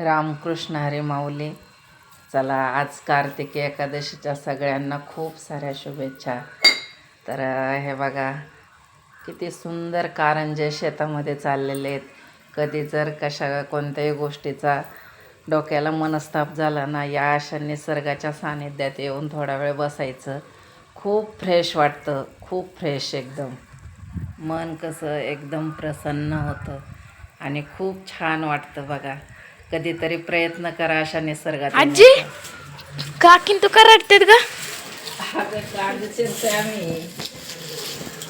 रामकृष्ण हरी माऊली. चला आज कार्तिकी एकादशीच्या सगळ्यांना खूप साऱ्या शुभेच्छा. तर हे बघा किती सुंदर कारंजे शेतामध्ये चाललेले आहेत. कधी जर कशा कोणत्याही गोष्टीचा डोक्याला मनस्ताप झाला ना या अशा निसर्गाच्या सानिध्यात येऊन थोडा वेळ बसायचं. खूप फ्रेश वाटतं खूप फ्रेश एकदम. मन कसं एकदम प्रसन्न होतं आणि खूप छान वाटतं बघा. कधीतरी प्रयत्न करा अशा निसर्गात. आजी काकीन तू कराटतेत का अगं कांद चिरतोय आम्ही.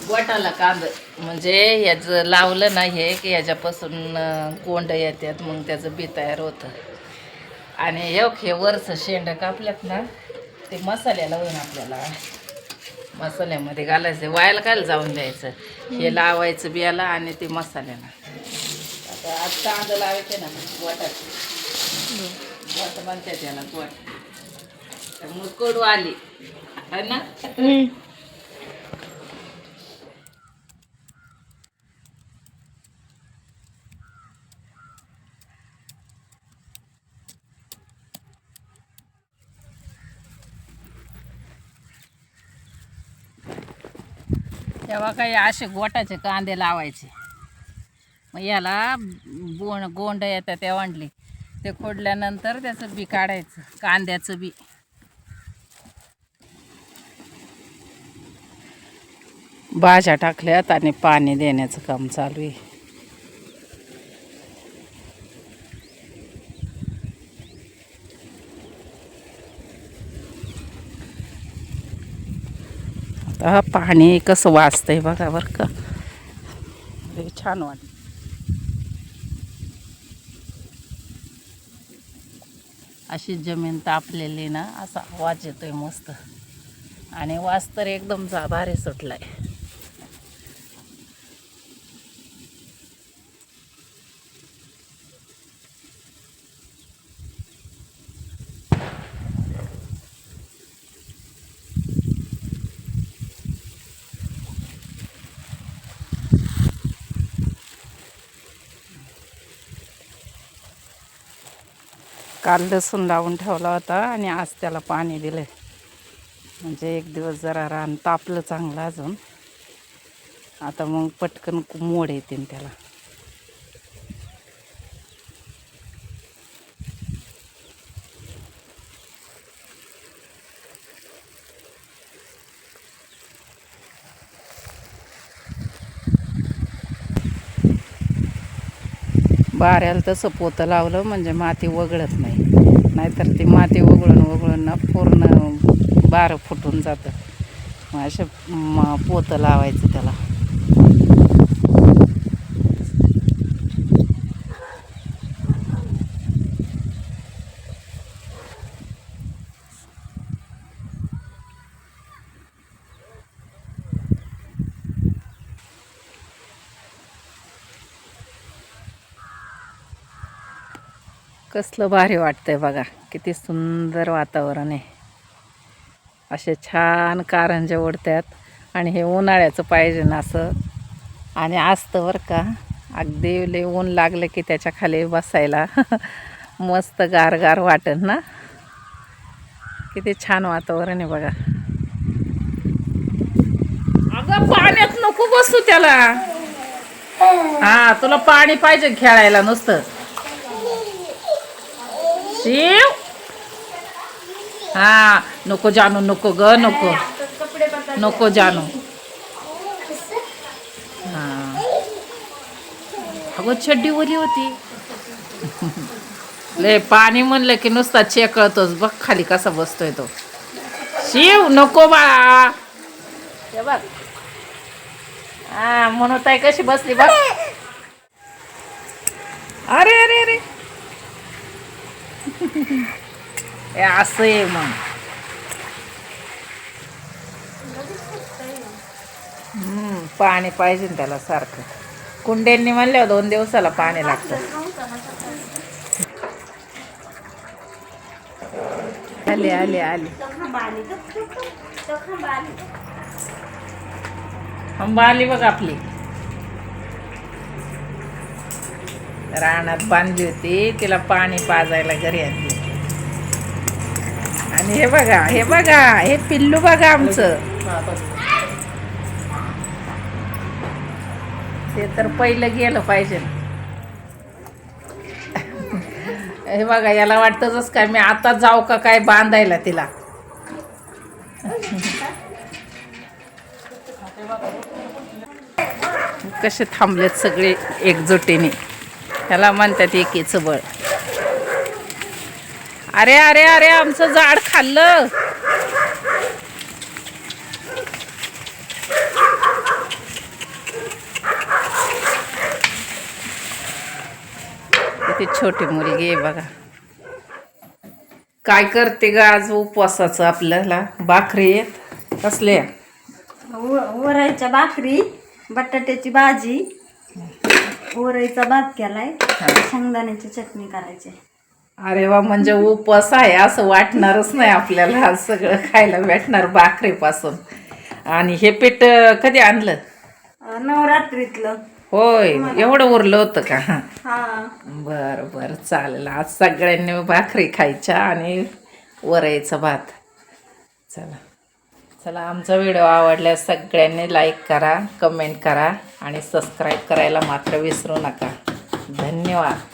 गोटाला कांद म्हणजे याचं लावलं ना हे की याच्यापासून कोंड येतात मग त्याचं बी तयार होतं. आणि हे हे वरचं शेंड कापल्यात ना ते मसाल्याला होईन आपल्याला. मसाल्यामध्ये घालायचं वायाला काय जाऊन द्यायचं? हे लावायचं बियाला आणि ते मसाल्याला. आता आज कांद लावायचे ना गोटात गोट म्हणतात त्याला गोट त्यामुळे कडू आली. है ना? तेव्हा काही असे गोटाचे कांदे लावायचे. मग याला बोण गोंड येतात ते वांडली ते खोडल्यानंतर त्याचं बी काढायचं कांद्याचं बी. भाज्या टाकल्यात आणि पाणी देण्याचं काम चालू आहे. आता पाणी कसं वाचतंय बघा बरं का. छान वाटत अशी जमीन तापलेली ना असा आवाज येतोय मस्त. आणि वास तर एकदम जा भारी सुटलाय. काल लसूण लावून ठेवला होता आणि आज त्याला पाणी दिलं म्हणजे एक दिवस जरा रान तापलं चांगलं अजून. आता मग पटकन मोड येतील त्याला. बाऱ्याला तसं पोतं लावलं म्हणजे माती वगळत नाही. नाहीतर ती माती वगळून वगळून ना पूर्ण बारं फुटून जातं. मग असे पोतं लावायचं त्याला. कसलं भारी वाटतंय बघा. किती सुंदर वातावरण आहे. असे छान कारंजे ओढतात आणि हे उन्हाळ्याचं पाहिजे ना असं. आणि असतं बरं का. अगदी लय ऊन लागलं की त्याच्याखाली बसायला. मस्त गार गार वाटन ना. किती छान वातावरण आहे बघा. अगं पाण्यात नको बसू त्याला. हा तुला पाणी पाहिजे खेळायला नुसतं. शिव. हा नको जानू नको ग नको. नको जानू. हा. अगं चड्डी वरी होती. ले पाणी म्हणलं की नुसता चेकळतोच बघ खाली कसा बसतोय तो. शिव नको बाळा. हे बघ. हा म्हणून ताई कशी बसली बघ. अरे अरे अरे. हे असं आहे मग. हम्म, पाणी पाहिजे ना त्याला सारखं. कुंड्यांनी म्हणल्यावर दोन दिवसाला पाणी लागतं. आले आले आले. आंबा आली बघ आपली. रानात बांधली होती तिला पाणी पाजायला घरी आणली आणि हे बघा हे बघा हे पिल्लू बघा आमचं. ते तर पहिलं गेलं पाहिजे. हे बघा याला वाटतच काय मी आता जाऊ का काय बांधायला तिला. कसे थांबलेत सगळे एकजुटीने. ह्याला म्हणतात एकीचं बळ. अरे अरे अरे आमचं झाड खाल्लं. किती छोटी मुलगी आहे बघा. काय करते ग आज उपवासाचं आपल्याला? भाकरी आहेत? कसले वरायच्या भाकरी बटाट्याची भाजी वराईचा भात केलाय शेंगदाण्याची चटणी करायची. अरे वा म्हणजे उपवास आहे असं वाटणारच नाही आपल्याला. आज सगळं खायला भेटणार भाकरीपासून. आणि हे पीठ कधी आणलं? नवरात्रीतलं. होय एवढं उरलं होतं का? हा. बरं बरं चालेल. आज सगळ्यांनी भाकरी खायच्या आणि वरायचा भात. चला. चला आमचा व्हिडिओ आवडल्यास सगळ्यांनी लाईक करा कमेंट करा आणि सबस्क्राईब करायला मात्र विसरू नका. धन्यवाद.